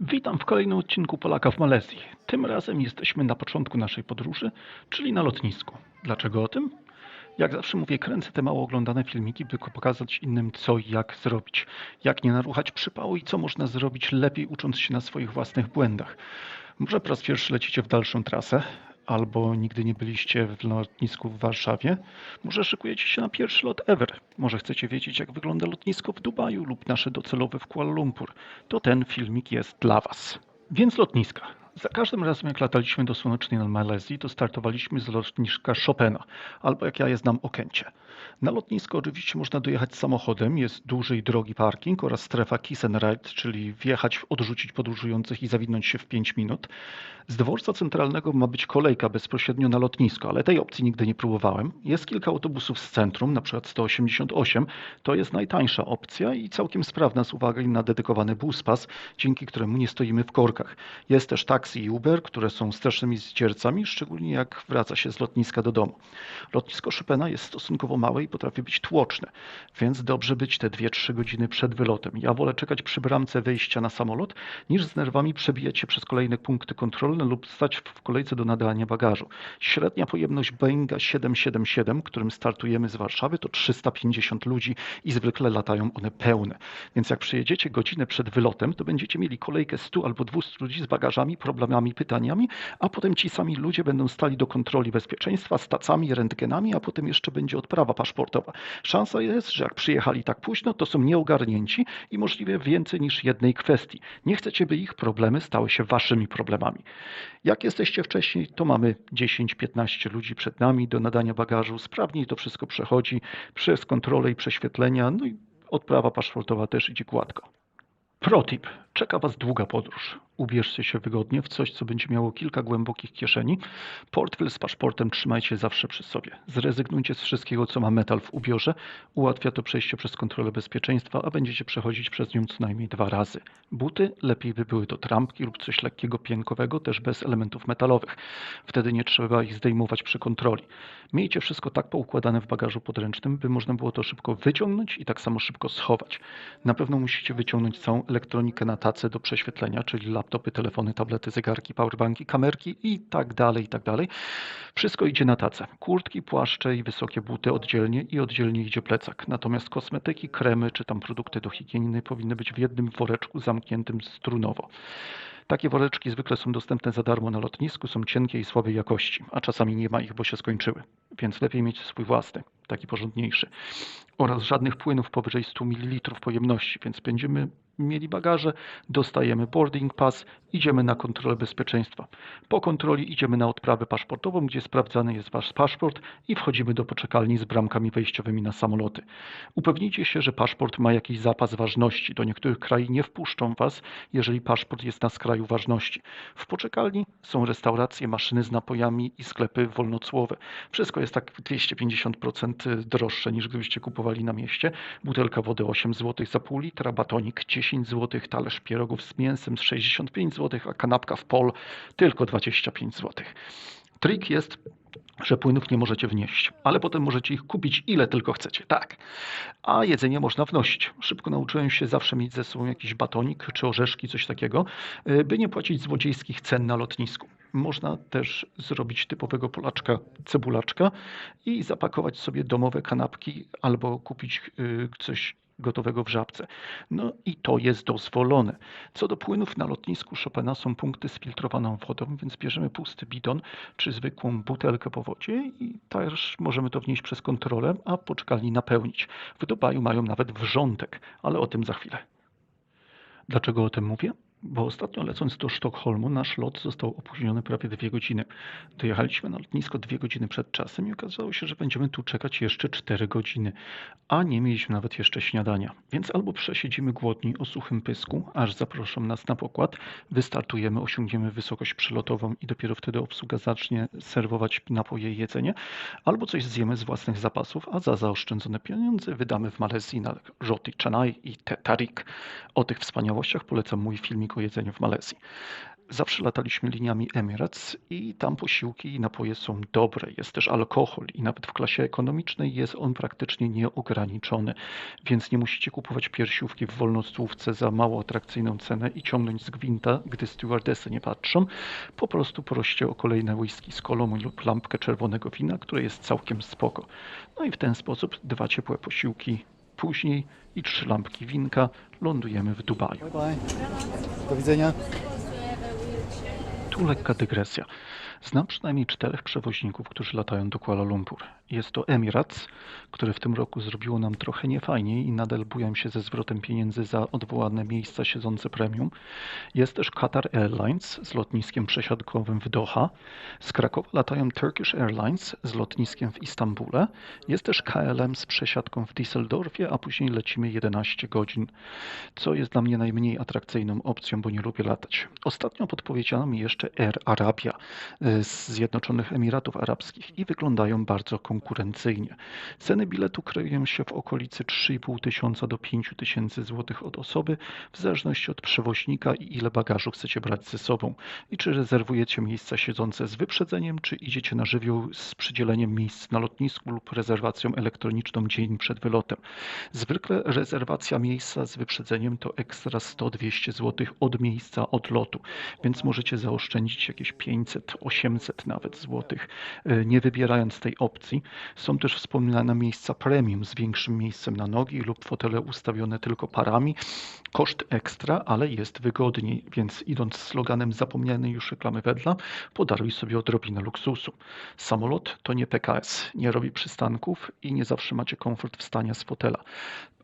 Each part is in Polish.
Witam w kolejnym odcinku Polaka w Malezji. Tym razem jesteśmy na początku naszej podróży, czyli na lotnisku. Dlaczego o tym? Jak zawsze mówię, kręcę te mało oglądane filmiki, by pokazać innym co i jak zrobić. Jak nie naruchać przypału i co można zrobić lepiej, ucząc się na swoich własnych błędach. Może po raz pierwszy lecicie w dalszą trasę, albo nigdy nie byliście w lotnisku w Warszawie. Może szykujecie się na pierwszy lot ever. Może chcecie wiedzieć, jak wygląda lotnisko w Dubaju lub nasze docelowe w Kuala Lumpur. To ten filmik jest dla Was. Więc lotniska. Za każdym razem, jak lataliśmy do słonecznej Malezji, to startowaliśmy z lotniska Chopina, albo jak ja je znam, Okęcie. Na lotnisko oczywiście można dojechać samochodem, jest duży i drogi parking oraz strefa kiss and ride, czyli wjechać, odrzucić podróżujących i zawinąć się w 5 minut. Z dworca centralnego ma być kolejka bezpośrednio na lotnisko, ale tej opcji nigdy nie próbowałem. Jest kilka autobusów z centrum, przykład 188, to jest najtańsza opcja i całkiem sprawna z uwagi na dedykowany buspas, dzięki któremu nie stoimy w korkach. Jest też taksi i Uber, które są strasznymi zdziercami, szczególnie jak wraca się z lotniska do domu. Lotnisko Chopina jest stosunkowo małe i potrafi być tłoczne, więc dobrze być te 2-3 godziny przed wylotem. Ja wolę czekać przy bramce wejścia na samolot, niż z nerwami przebijać się przez kolejne punkty kontrolne lub stać w kolejce do nadania bagażu. Średnia pojemność Boeinga 777, którym startujemy z Warszawy, to 350 ludzi i zwykle latają one pełne. Więc jak przyjedziecie godzinę przed wylotem, to będziecie mieli kolejkę 100 albo 200 ludzi z bagażami, problemami, pytaniami, a potem ci sami ludzie będą stali do kontroli bezpieczeństwa, stacami, rentgenami, a potem jeszcze będzie odprawa paszportowa. Szansa jest, że jak przyjechali tak późno, to są nieogarnięci i możliwie więcej niż jednej kwestii. Nie chcecie, by ich problemy stały się waszymi problemami. Jak jesteście wcześniej, to mamy 10-15 ludzi przed nami do nadania bagażu. Sprawniej to wszystko przechodzi przez kontrolę i prześwietlenia, no i odprawa paszportowa też idzie gładko. Protip. Czeka Was długa podróż. Ubierzcie się wygodnie w coś, co będzie miało kilka głębokich kieszeni. Portfel z paszportem trzymajcie zawsze przy sobie. Zrezygnujcie z wszystkiego, co ma metal w ubiorze. Ułatwia to przejście przez kontrolę bezpieczeństwa, a będziecie przechodzić przez nią co najmniej dwa razy. Buty lepiej by były to trampki lub coś lekkiego, pienkowego, też bez elementów metalowych. Wtedy nie trzeba ich zdejmować przy kontroli. Miejcie wszystko tak poukładane w bagażu podręcznym, by można było to szybko wyciągnąć i tak samo szybko schować. Na pewno musicie wyciągnąć całą elektronikę na tacę do prześwietlenia, czyli laptopy, telefony, tablety, zegarki, powerbanki, kamerki i tak dalej, i tak dalej. Wszystko idzie na tacę. Kurtki, płaszcze i wysokie buty oddzielnie i oddzielnie idzie plecak. Natomiast kosmetyki, kremy czy tam produkty do higieny powinny być w jednym woreczku zamkniętym strunowo. Takie woreczki zwykle są dostępne za darmo na lotnisku, są cienkie i słabej jakości, a czasami nie ma ich, bo się skończyły. Więc lepiej mieć swój własny, taki porządniejszy. Oraz żadnych płynów powyżej 100 ml pojemności, więc będziemy mieli bagaże, dostajemy boarding pass, idziemy na kontrolę bezpieczeństwa. Po kontroli idziemy na odprawę paszportową, gdzie sprawdzany jest wasz paszport i wchodzimy do poczekalni z bramkami wejściowymi na samoloty. Upewnijcie się, że paszport ma jakiś zapas ważności. Do niektórych krajów nie wpuszczą was, jeżeli paszport jest na skraju ważności. W poczekalni są restauracje, maszyny z napojami i sklepy wolnocłowe. Wszystko jest tak 250% droższe niż gdybyście kupowali na mieście. Butelka wody 8 zł za pół litra, batonik 10 zł, talerz pierogów z mięsem z 65 zł, a kanapka w pol tylko 25 zł. Trik jest, że płynów nie możecie wnieść, ale potem możecie ich kupić ile tylko chcecie, tak. A jedzenie można wnosić. Szybko nauczyłem się zawsze mieć ze sobą jakiś batonik czy orzeszki, coś takiego, y, by nie płacić złodziejskich cen na lotnisku. Można też zrobić typowego Polaczka cebulaczka i zapakować sobie domowe kanapki albo kupić y, coś gotowego w żabce. No i to jest dozwolone. Co do płynów na lotnisku Chopina są punkty z filtrowaną wodą, więc bierzemy pusty bidon czy zwykłą butelkę po wodzie i też możemy to wnieść przez kontrolę, a poczekalni napełnić. W Dubaju mają nawet wrzątek, ale o tym za chwilę. Dlaczego o tym mówię? Bo ostatnio lecąc do Sztokholmu, nasz lot został opóźniony prawie dwie godziny. Dojechaliśmy na lotnisko dwie godziny przed czasem i okazało się, że będziemy tu czekać jeszcze cztery godziny, a nie mieliśmy nawet jeszcze śniadania. Więc albo przesiedzimy głodni o suchym pysku, aż zaproszą nas na pokład, wystartujemy, osiągniemy wysokość przelotową i dopiero wtedy obsługa zacznie serwować napoje i jedzenie, albo coś zjemy z własnych zapasów, a za zaoszczędzone pieniądze wydamy w Malezji na roti canai i te tarik. O tych wspaniałościach polecam mój filmik o jedzeniu w Malezji. Zawsze lataliśmy liniami Emirates i tam posiłki i napoje są dobre. Jest też alkohol i nawet w klasie ekonomicznej jest on praktycznie nieograniczony, więc nie musicie kupować piersiówki w wolnocłówce za mało atrakcyjną cenę i ciągnąć z gwinta, gdy stewardesy nie patrzą. Po prostu proście o kolejne whisky z kolą lub lampkę czerwonego wina, które jest całkiem spoko. No i w ten sposób dwa ciepłe posiłki później i trzy lampki winka lądujemy w Dubaju. Bye bye. Do widzenia. Tu lekka dygresja. Znam przynajmniej czterech przewoźników, którzy latają do Kuala Lumpur. Jest to Emirates, które w tym roku zrobiło nam trochę niefajnie i nadal bujam się ze zwrotem pieniędzy za odwołane miejsca siedzące premium. Jest też Qatar Airlines z lotniskiem przesiadkowym w Doha. Z Krakowa latają Turkish Airlines z lotniskiem w Istambule. Jest też KLM z przesiadką w Düsseldorfie, a później lecimy 11 godzin, co jest dla mnie najmniej atrakcyjną opcją, bo nie lubię latać. Ostatnio podpowiedziano mi jeszcze Air Arabia y, z Zjednoczonych Emiratów Arabskich i wyglądają bardzo konkurencyjnie. Ceny biletu kryją się w okolicy 3,5 tysiąca do 5 tysięcy złotych od osoby, w zależności od przewoźnika i ile bagażu chcecie brać ze sobą. I czy rezerwujecie miejsca siedzące z wyprzedzeniem, czy idziecie na żywioł z przydzieleniem miejsc na lotnisku lub rezerwacją elektroniczną dzień przed wylotem. Zwykle rezerwacja miejsca z wyprzedzeniem to ekstra 100-200 zł od miejsca odlotu, więc możecie zaoszczędzić jakieś 500, 800 nawet złotych, e, nie wybierając tej opcji. Są też wspomniane miejsca premium z większym miejscem na nogi lub fotele ustawione tylko parami. Koszt ekstra, ale jest wygodniej, więc idąc z sloganem zapomnianej już reklamy wedla, podaruj sobie odrobinę luksusu. Samolot to nie PKS, nie robi przystanków i nie zawsze macie komfort wstania z fotela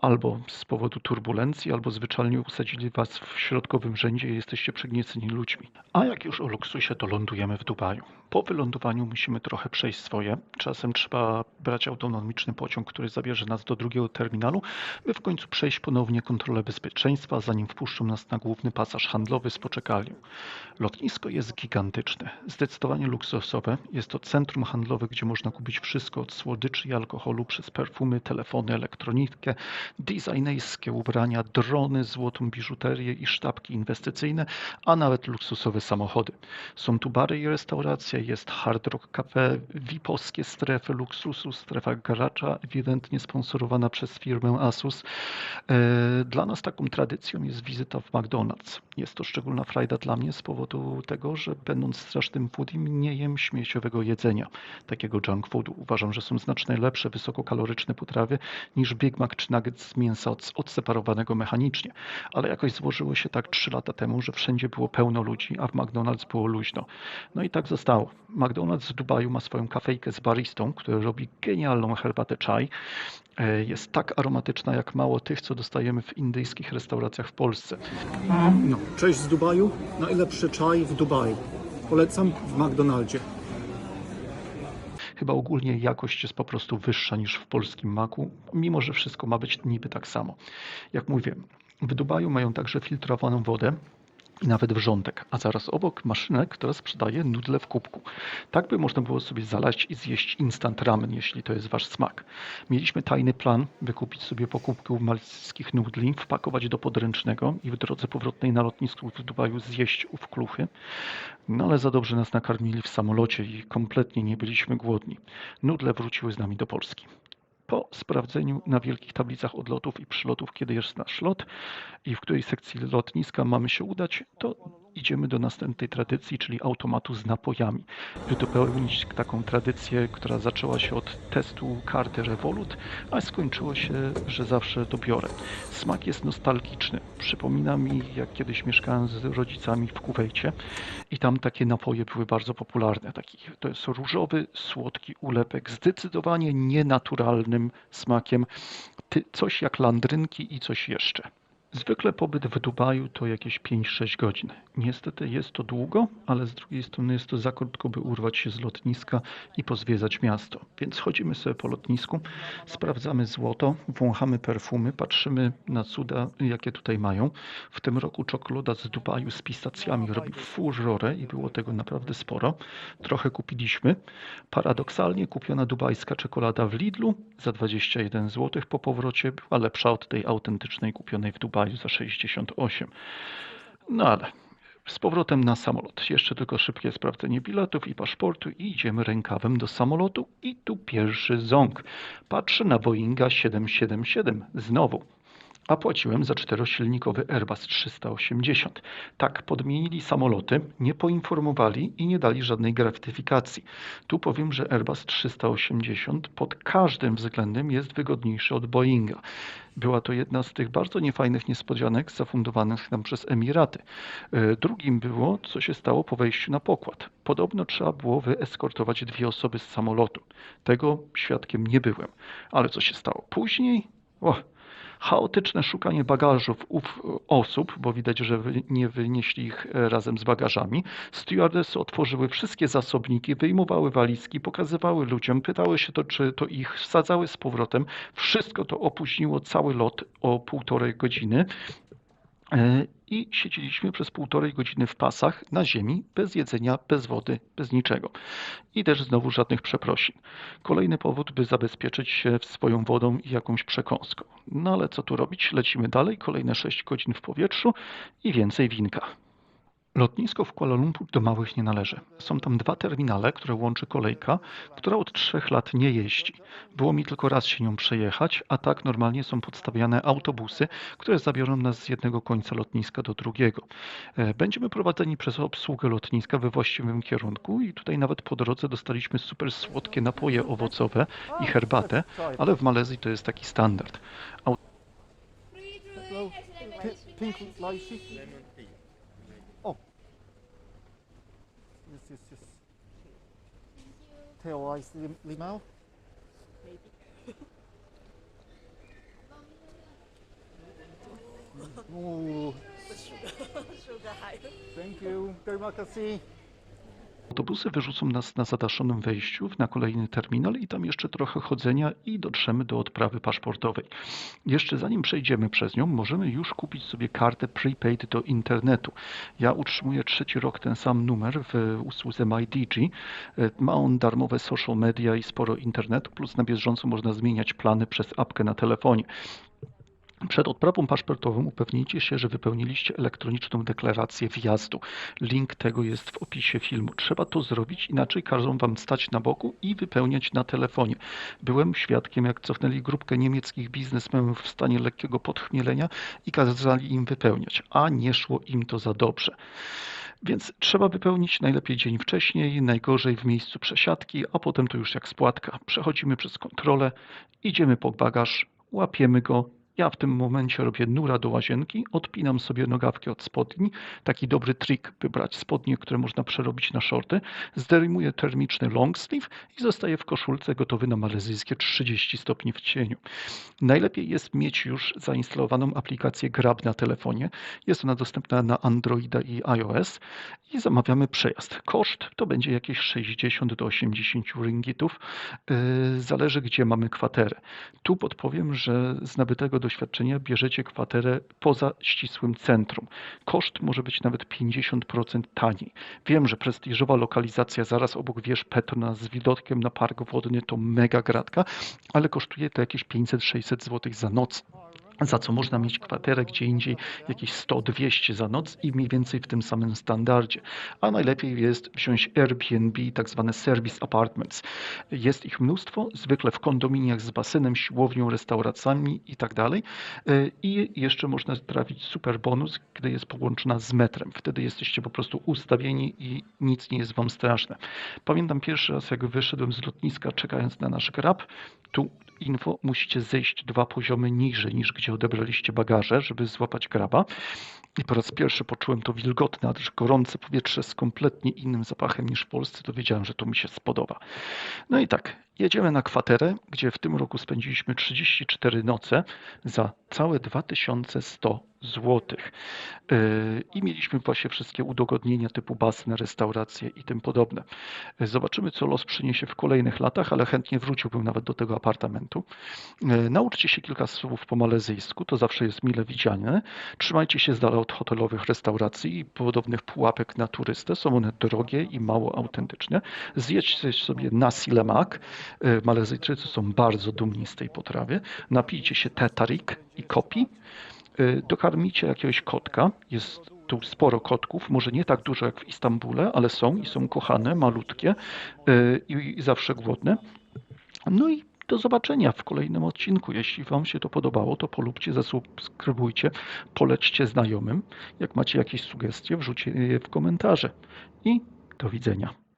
albo z powodu turbulencji, albo zwyczajnie usadzili was w środkowym rzędzie i jesteście przygnieceni ludźmi. A jak już o luksusie, to lądujemy w Dubaju. Po wylądowaniu musimy trochę przejść swoje. Czasem trzeba brać autonomiczny pociąg, który zabierze nas do drugiego terminalu, by w końcu przejść ponownie kontrolę bezpieczeństwa, zanim wpuszczą nas na główny pasaż handlowy z poczekalnią. Lotnisko jest gigantyczne, zdecydowanie luksusowe. Jest to centrum handlowe, gdzie można kupić wszystko od słodyczy i alkoholu przez perfumy, telefony, elektronikę, designerskie ubrania, drony, złotą biżuterię i sztabki inwestycyjne, a nawet luksusowe samochody. Są tu bary i restauracje, jest Hard Rock Cafe, VIP-owskie strefy luksusu, strefa garacza, ewidentnie sponsorowana przez firmę Asus. E, Dla nas taką tradycją jest wizyta w McDonald's. Jest to szczególna frajda dla mnie z powodu tego, że będąc strasznym foodiem nie jem śmieciowego jedzenia, takiego junk foodu. Uważam, że są znacznie lepsze wysokokaloryczne potrawy niż Big Mac czy nugget z mięsa od- odseparowanego mechanicznie. Ale jakoś złożyło się tak trzy lata temu, że wszędzie było pełno ludzi, a w McDonald's było luźno. No i tak zostało. McDonald's w Dubaju ma swoją kafejkę z baristą, która robi genialną herbatę chai. E, Jest tak aromatyczna jak mało tych, co dostajemy w indyjskich restauracjach w Polsce. No, cześć z Dubaju. Najlepszy czaj w Dubaju. Polecam w McDonaldzie. Chyba ogólnie jakość jest po prostu wyższa niż w polskim maku, mimo że wszystko ma być niby tak samo. Jak mówię, w Dubaju mają także filtrowaną wodę i nawet wrzątek, a zaraz obok maszynę, która sprzedaje nudle w kubku. Tak by można było sobie zalać i zjeść instant ramen, jeśli to jest wasz smak. Mieliśmy tajny plan, by kupić sobie po kubku malskich nudli, wpakować do podręcznego i w drodze powrotnej na lotnisku w Dubaju zjeść ów kluchy. No ale za dobrze nas nakarmili w samolocie i kompletnie nie byliśmy głodni. Nudle wróciły z nami do Polski. Po sprawdzeniu na wielkich tablicach odlotów i przylotów, kiedy jest nasz lot i w której sekcji lotniska mamy się udać, to idziemy do następnej tradycji, czyli automatu z napojami. By dopełnić taką tradycję, która zaczęła się od testu karty Revolut, a skończyło się, że zawsze to biorę. Smak jest nostalgiczny. Przypomina mi, jak kiedyś mieszkałem z rodzicami w Kuwejcie i tam takie napoje były bardzo popularne. Taki, to jest różowy, słodki ulepek, zdecydowanie nienaturalnym smakiem. Ty, coś jak landrynki i coś jeszcze. Zwykle pobyt w Dubaju to jakieś 5-6 godzin. Niestety jest to długo, ale z drugiej strony jest to za krótko, by urwać się z lotniska i pozwiedzać miasto. Więc chodzimy sobie po lotnisku, sprawdzamy złoto, wąchamy perfumy, patrzymy na cuda, jakie tutaj mają. W tym roku czekolada z Dubaju z pistacjami robi furorę i było tego naprawdę sporo. Trochę kupiliśmy. Paradoksalnie kupiona dubajska czekolada w Lidlu za 21 zł po powrocie była lepsza od tej autentycznej kupionej w Dubaju za 68. No ale z powrotem na samolot. Jeszcze tylko szybkie sprawdzenie biletów i paszportu i idziemy rękawem do samolotu i tu pierwszy ząg. Patrzę na Boeinga 777 znowu. A płaciłem za czterosilnikowy Airbus 380. Tak, podmienili samoloty, nie poinformowali i nie dali żadnej gratyfikacji. Tu powiem, że Airbus 380 pod każdym względem jest wygodniejszy od Boeinga. Była to jedna z tych bardzo niefajnych niespodzianek zafundowanych nam przez Emiraty. E, Drugim było, co się stało po wejściu na pokład. Podobno trzeba było wyeskortować dwie osoby z samolotu. Tego świadkiem nie byłem. Ale co się stało później? Chaotyczne szukanie bagażów ów osób, bo widać, że nie wynieśli ich e, razem z bagażami. Stewardessy otworzyły wszystkie zasobniki, wyjmowały walizki, pokazywały ludziom, pytały się to, czy to ich wsadzały z powrotem. Wszystko to opóźniło cały lot o półtorej godziny. E, I siedzieliśmy przez półtorej godziny w pasach na ziemi, bez jedzenia, bez wody, bez niczego. I też znowu żadnych przeprosin. Kolejny powód, by zabezpieczyć się swoją wodą i jakąś przekąską. No ale co tu robić? Lecimy dalej, kolejne 6 godzin w powietrzu i więcej winka. Lotnisko w Kuala Lumpur do małych nie należy. Są tam dwa terminale, które łączy kolejka, która od trzech lat nie jeździ. Było mi tylko raz się nią przejechać, a tak normalnie są podstawiane autobusy, które zabiorą nas z jednego końca lotniska do drugiego. E, Będziemy prowadzeni przez obsługę lotniska we właściwym kierunku i tutaj nawet po drodze dostaliśmy super słodkie napoje owocowe i herbatę, ale w Malezji to jest taki standard. Hello. Pi- Pink. Oh. Yes, yes, yes. Tail ice lim- limau. Ooh. Thank you. Terima kasih. Autobusy wyrzucą nas na zadaszonym wejściu na kolejny terminal i tam jeszcze trochę chodzenia i dotrzemy do odprawy paszportowej. Jeszcze zanim przejdziemy przez nią, możemy już kupić sobie kartę prepaid do internetu. Ja utrzymuję trzeci rok ten sam numer w usłudze MyDigi. E, Ma on darmowe social media i sporo internetu, plus na bieżąco można zmieniać plany przez apkę na telefonie. Przed odprawą paszportową upewnijcie się, że wypełniliście elektroniczną deklarację wjazdu. Link tego jest w opisie filmu. Trzeba to zrobić, inaczej każą wam stać na boku i wypełniać na telefonie. Byłem świadkiem, jak cofnęli grupkę niemieckich biznesmenów w stanie lekkiego podchmielenia i kazali im wypełniać, a nie szło im to za dobrze. Więc trzeba wypełnić najlepiej dzień wcześniej, najgorzej w miejscu przesiadki, a potem to już jak spłatka. Przechodzimy przez kontrolę, idziemy po bagaż, łapiemy go. Ja w tym momencie robię nura do łazienki, odpinam sobie nogawkę od spodni. Taki dobry trik, by brać spodnie, które można przerobić na shorty. Zdejmuję termiczny long sleeve i zostaję w koszulce gotowy na malezyjskie 30 stopni w cieniu. Najlepiej jest mieć już zainstalowaną aplikację Grab na telefonie. Jest ona dostępna na Androida i iOS i zamawiamy przejazd. Koszt to będzie jakieś 60 do 80 ringgitów. Yy, Zależy gdzie mamy kwaterę. Tu podpowiem, że z nabytego doświadczenia bierzecie kwaterę poza ścisłym centrum. Koszt może być nawet 50% taniej. Wiem, że prestiżowa lokalizacja zaraz obok wież Petrona z widokiem na park wodny to mega gratka, ale kosztuje to jakieś 500-600 zł za noc. Za co można mieć kwaterę gdzie indziej jakieś 100-200 za noc i mniej więcej w tym samym standardzie. A najlepiej jest wziąć Airbnb, tak zwane service apartments. Jest ich mnóstwo, zwykle w kondominiach z basenem, siłownią, restauracjami i tak dalej. Y, I jeszcze można trafić super bonus, gdy jest połączona z metrem. Wtedy jesteście po prostu ustawieni i nic nie jest wam straszne. Pamiętam pierwszy raz, jak wyszedłem z lotniska, czekając na nasz grab, tu info musicie zejść dwa poziomy niżej niż gdzie odebraliście bagaże, żeby złapać graba. I po raz pierwszy poczułem to wilgotne, a też gorące powietrze z kompletnie innym zapachem niż w Polsce, to wiedziałem, że to mi się spodoba. No i tak, jedziemy na kwaterę, gdzie w tym roku spędziliśmy 34 noce za całe 2100 złotych. Yy, I mieliśmy właśnie wszystkie udogodnienia typu basen, restauracje i tym podobne. Yy, Zobaczymy, co los przyniesie w kolejnych latach, ale chętnie wróciłbym nawet do tego apartamentu. Yy, Nauczcie się kilka słów po malezyjsku, to zawsze jest mile widziane. Trzymajcie się z dala od hotelowych restauracji i podobnych pułapek na turystę. Są one drogie i mało autentyczne. Zjedźcie sobie nasi lemak. Yy, Malezyjczycy są bardzo dumni z tej potrawy. Napijcie się tetarik i kopi. Y, dokarmicie jakiegoś kotka. Jest tu sporo kotków, może nie tak dużo jak w Istambule, ale są i są kochane, malutkie i, i zawsze głodne. No i do zobaczenia w kolejnym odcinku. Jeśli Wam się to podobało, to polubcie, zasubskrybujcie, polećcie znajomym. Jak macie jakieś sugestie, wrzućcie je w komentarze. I do widzenia.